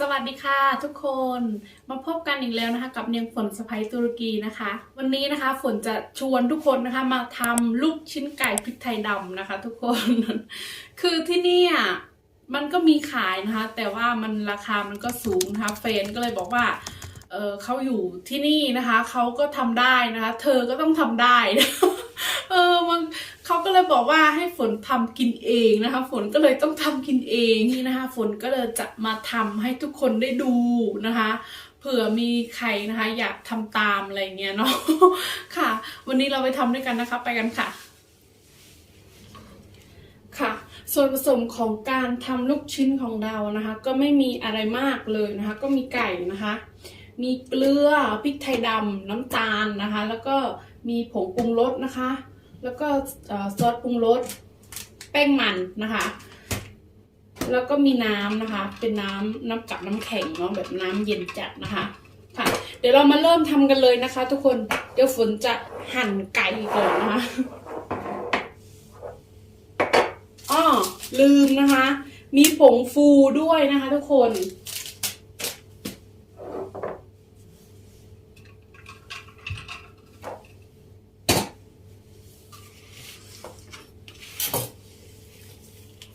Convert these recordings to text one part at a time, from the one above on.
สวัสดีค่ะทุกคนมาพบกันอีกแล้วนะคะ กับเนียงฝนสไปตุรกีนะคะ วันนี้นะคะฝนจะชวนทุกคนนะคะมาทำลูกชิ้นไก่พริกไทยดำนะคะ ทุกคน คือที่นี่อะมันก็มีขายนะคะ แต่ว่ามันราคามันก็สูงนะคะเฟนก็เลยบอกว่าเออเขาอยู่ที่นี่นะคะเขาก็ทำได้นะคะ เธอก็ต้องทำได้ เออมันเขาก็เลยบอกว่าให้ฝนทำกินเองนะคะ ฝนก็เลยต้องทำกินเองนี่นะคะ ฝนก็เลยจะมาทำให้ทุกคนได้ดูนะคะเผื่อมีใครนะคะ อยากทำตามอะไรเงี้ยเนาะค่ะ วันนี้เราไปทำด้วยกันนะคะ ไปกันค่ะ ค่ะส่วนผสมของการทำลูกชิ้นของเรานะคะ ก็ไม่มีอะไรมากเลยนะคะ ก็มีไก่นะคะ มีเกลือพริกไทยดำน้ำตาลนะคะ แล้วก็มีผงปรุงรสนะคะ แล้วก็ซอสปรุงรสแป้งมันนะคะ แล้วก็มีน้ำนะคะ เป็นน้ำน้ำกับน้ำแข็งเนาะแบบน้ำเย็นจัดนะคะ ค่ะ เดี๋ยวเรามาเริ่มทำกันเลยนะคะ ทุกคนเดี๋ยวฝนจะหั่นไก่ก่อนนะคะอ้อลืมนะคะ มีผงฟูด้วยนะคะ ทุกคน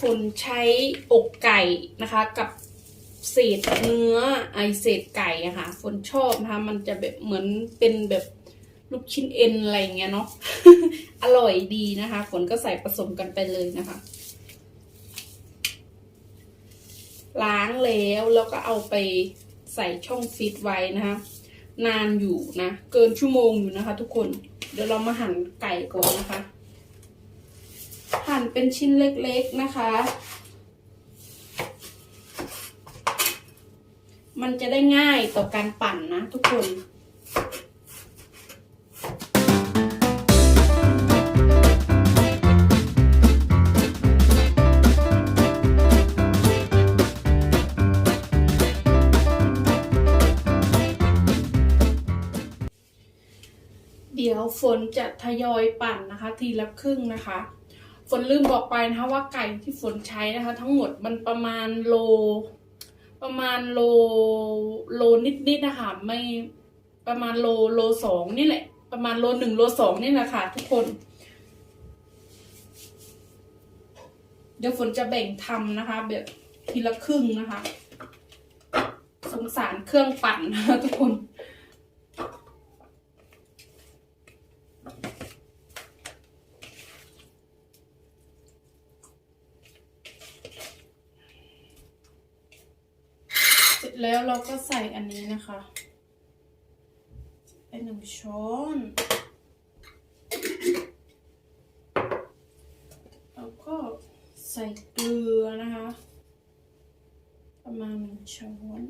ฝนใช้อกไก่นะคะกับเศษเนื้อไอเศษไก่อะค่ะฝนชอบนะคะมันจะแบบเหมือนเป็นแบบลูกชิ้นเอ็นอะไรเงี้ยเนาะอร่อยดีนะคะฝนก็ใส่ผสมกันไปเลยนะคะ ล้างแล้วแล้วก็เอาไปใส่ช่องฟิตไว้นะคะนานอยู่นะ เกินชั่วโมงอยู่นะคะ ทุกคน เดี๋ยวเรามาหั่นไก่ก่อนนะคะ หั่นเป็นชิ้นเล็กๆนะคะ มันจะได้ง่ายต่อการปั่นนะทุกคนเดี๋ยวฝนจะทยอยปั่นนะคะ ทีละครึ่งนะคะ ฝนลืมบอกไปนะคะว่าไก่ที่ฝนใช้นะคะ ทั้งหมดมันประมาณโล ประมาณโลโลนิดๆนะคะไม่ประมาณโลโลสองนี่แหละ ประมาณโลหนึ่งโลสองนี่แหละค่ะทุกคน เดี๋ยวฝนจะแบ่งทำนะคะ แบบทีละครึ่งนะคะ สงสารเครื่องปั่นนะคะทุกคน เสร็จแล้วเรา ก็ใส่อันนี้นะคะเป็นหนึ่งช้อนแล้วก็ใส่เกลือนะคะ ประมาณหนึ่งช้อน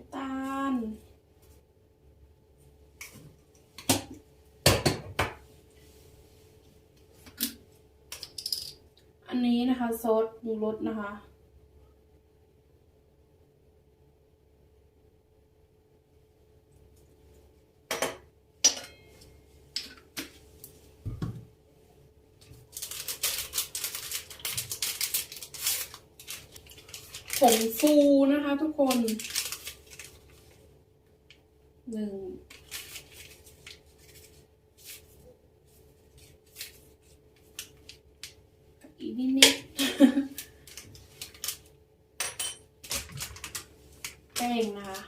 ำตาล อั นนี้นะคะซอสปรุงรสนะคะ ผงฟูนะคะทุกคนหนึ่ง อีกนิดนิด แป้งนะคะ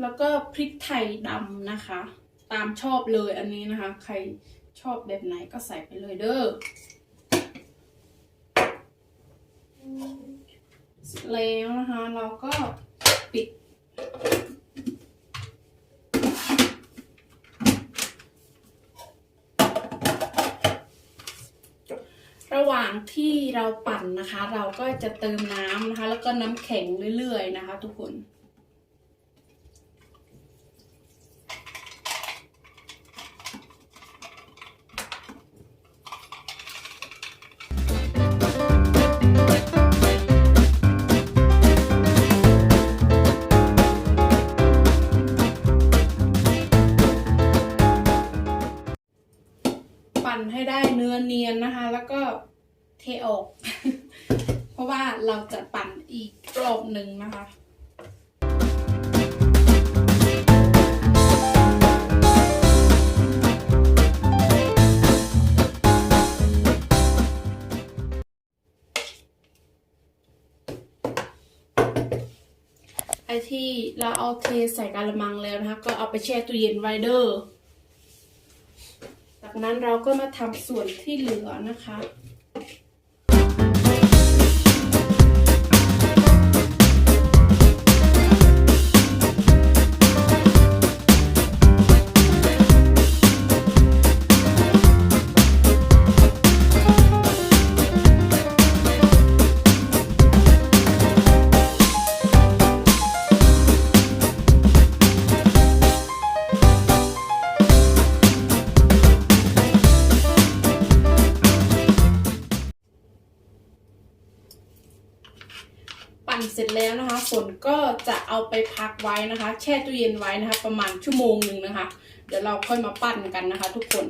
แล้วก็พริกไทยดำนะคะ ตามชอบเลยอันนี้นะคะ ใครชอบแบบไหนก็ใส่ไปเลยเด้อเสร็จแล้วนะคะ เราก็ปิด ระหว่างที่เราปั่นนะคะ เราก็จะเติมน้ำนะคะ แล้วก็น้ำแข็งเรื่อยๆนะคะ ทุกคน เทออก เพราะว่าเราจะปั่นอีกรอบหนึ่งนะคะไอที่เราเอาเทใส่กะละมังแล้วนะคะ ก็เอาไปแช่ตู้เย็นไว้เด้อจาก นั้นเราก็มาทำส่วนที่เหลือนะคะ นะคะฝนก็จะเอาไปพักไว้นะคะ แช่ตู้เย็นไว้นะคะ ประมาณชั่วโมงหนึ่งนะคะ เดี๋ยวเราค่อยมาปั้นกันนะคะ ทุกคน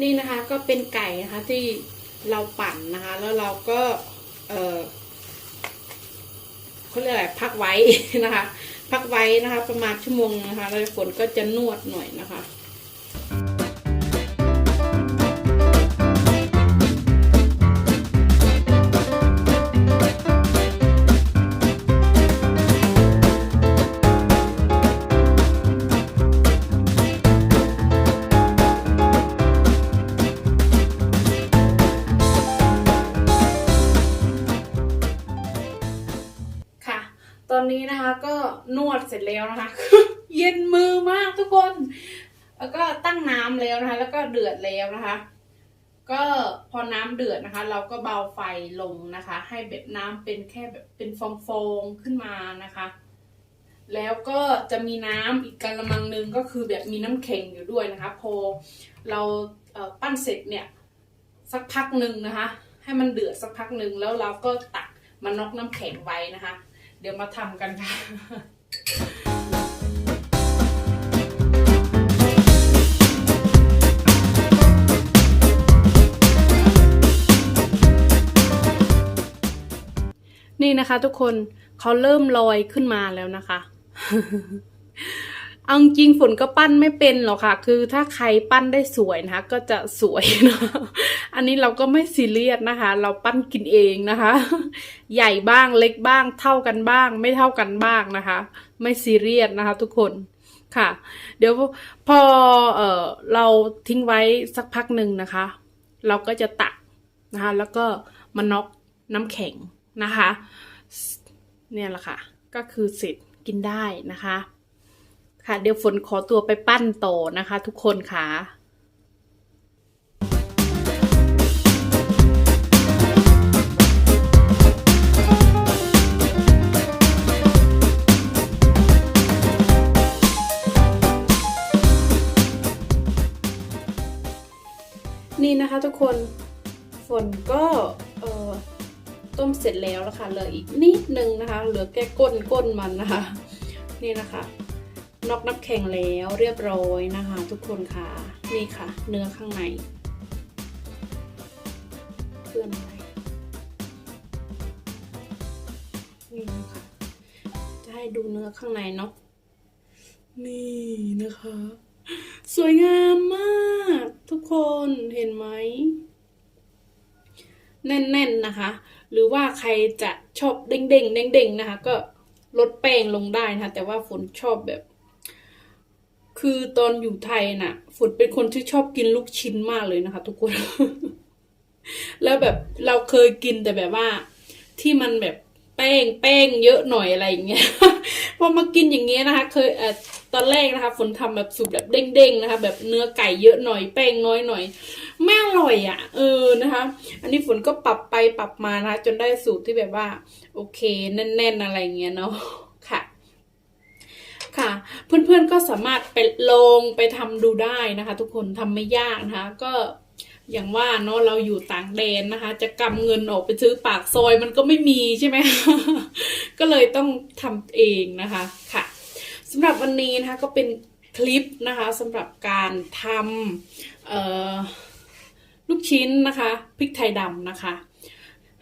นี่นะคะก็เป็นไก่นะคะที่เราปั่นนะคะ แล้วเราก็เออเขาเรียกอะไรพักไว้นะคะ พักไว้นะคะ ประมาณชั่วโมงนะคะ แล้วฝนก็จะนวดหน่อยนะคะค่ะ นวดเสร็จแล้วนะคะ เย็นมือมากทุกคน แล้วก็ตั้งน้ำแล้วนะคะ แล้วก็เดือดแล้วนะคะ ก็พอน้ำเดือดนะคะ เราก็เบาไฟลงนะคะ ให้แบบน้ำเป็นแค่แบบเป็นฟองๆขึ้นมานะคะแล้วก็จะมีน้ำอีกกะละมังหนึงก็คือแบบมีน้ำแข็งอยู่ด้วยนะคะ พอเราเปั้นเสร็จเนี่ยสักพักหนึ่งนะคะ ให้มันเดือดสักพักหนึ่งแล้วเราก็ตักมานอกน้ำแข็งไว้นะคะ เดี๋ยวมาทำกันค่ะ นี่นะคะทุกคนเขาเริ่มลอยขึ้นมาแล้วนะคะเอาจริงฝนก็ปั้นไม่เป็นหรอกค่ะ คือถ้าใครปั้นได้สวยนะคะ ก็จะสวยเนาะอันนี้เราก็ไม่ซีเรียสนะคะ เราปั้นกินเองนะคะ ใหญ่บ้างเล็กบ้าง เท่ากันบ้าง ไม่เท่ากันบ้างนะคะ ไม่ซีเรียสนะคะทุกคนค่ะ เดี๋ยวพอเออเราทิ้งไว้สักพักหนึ่งนะคะ เราก็จะตักนะคะแล้วก็มาน็อกน้ำแข็งนะคะ เนี่ยแหละค่ะ ก็คือเสร็จกินได้นะคะ ค่ะ เดี๋ยวฝนขอตัวไปปั้นโตนะคะ ทุกคนค่ะ นะคะทุกคนฝนก็เออต้มเสร็จแล้วนะคะเหลืออีกนิดนึงนะคะ เหลือแค่ก้นก้นมันนะคะ นี่นะคะนอกน้ำแข็งแล้วเรียบร้อยนะคะ ทุกคนค่ะนี่ค่ะ เนื้อข้างในเพื่อนอะไรนี่นะคะจะให้ดูเนื้อข้างในเนาะนี่นะคะ สวยงามมาก คนเห็นไหม แน่นๆนะคะ หรือว่าใครจะชอบเด้งๆเด้งๆนะคะ ก็ลดแป้งลงได้นะคะ แต่ว่าฝนชอบแบบ คือตอนอยู่ไทยน่ะ ฝนเป็นคนที่ชอบกินลูกชิ้นมากเลยนะคะ ทุกคน แล้วแบบเราเคยกินแต่แบบว่าที่มันแบบ แป้งแป้งเยอะหน่อยอะไรอย่างเงี้ยพอมากินอย่างเงี้ยนะคะ เคยเออตอนแรกนะคะฝนทำแบบสูตรแบบเด้งๆนะคะ แบบเนื้อไก่เยอะหน่อยแป้งน้อยหน่อยไม่อร่อยอะ่ะ เออนะคะ อันนี้ฝนก็ปรับไปปรับมานะคะจนได้สูตรที่แบบว่า โอเคแน่น ๆ อะไรอย่างเงี้ยเนาะค่ะค่ะเพื่อนๆก็สามารถไปลองไปทำดูได้นะคะ ทุกคนทำไม่ยากนะคะ ก็ อย่างว่าเนาะเราอยู่ต่างแดนนะคะ จะกำเงินออกไปซื้อปากซอยมันก็ไม่มีใช่ไหมก็เลยต้องทำเองนะคะค่ะสำหรับวันนี้นะคะก็เป็นคลิปนะคะสำหรับการทำลูกชิ้นนะคะพริกไทยดำนะคะ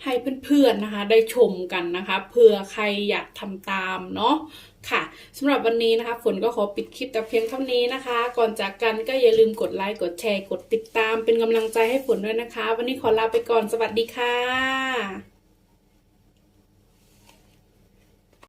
ให้เพื่อนๆนะคะ ได้ชมกันนะคะเผื่อใครอยากทำตามเนาะค่ะสำหรับวันนี้นะคะ ฝนก็ขอปิดคลิปแต่เพียงเท่านี้นะคะ ก่อนจากกันก็อย่าลืมกดไลค์กดแชร์กดติดตามเป็นกำลังใจให้ฝนด้วยนะคะ วันนี้ขอลาไปก่อนสวัสดีค่ะ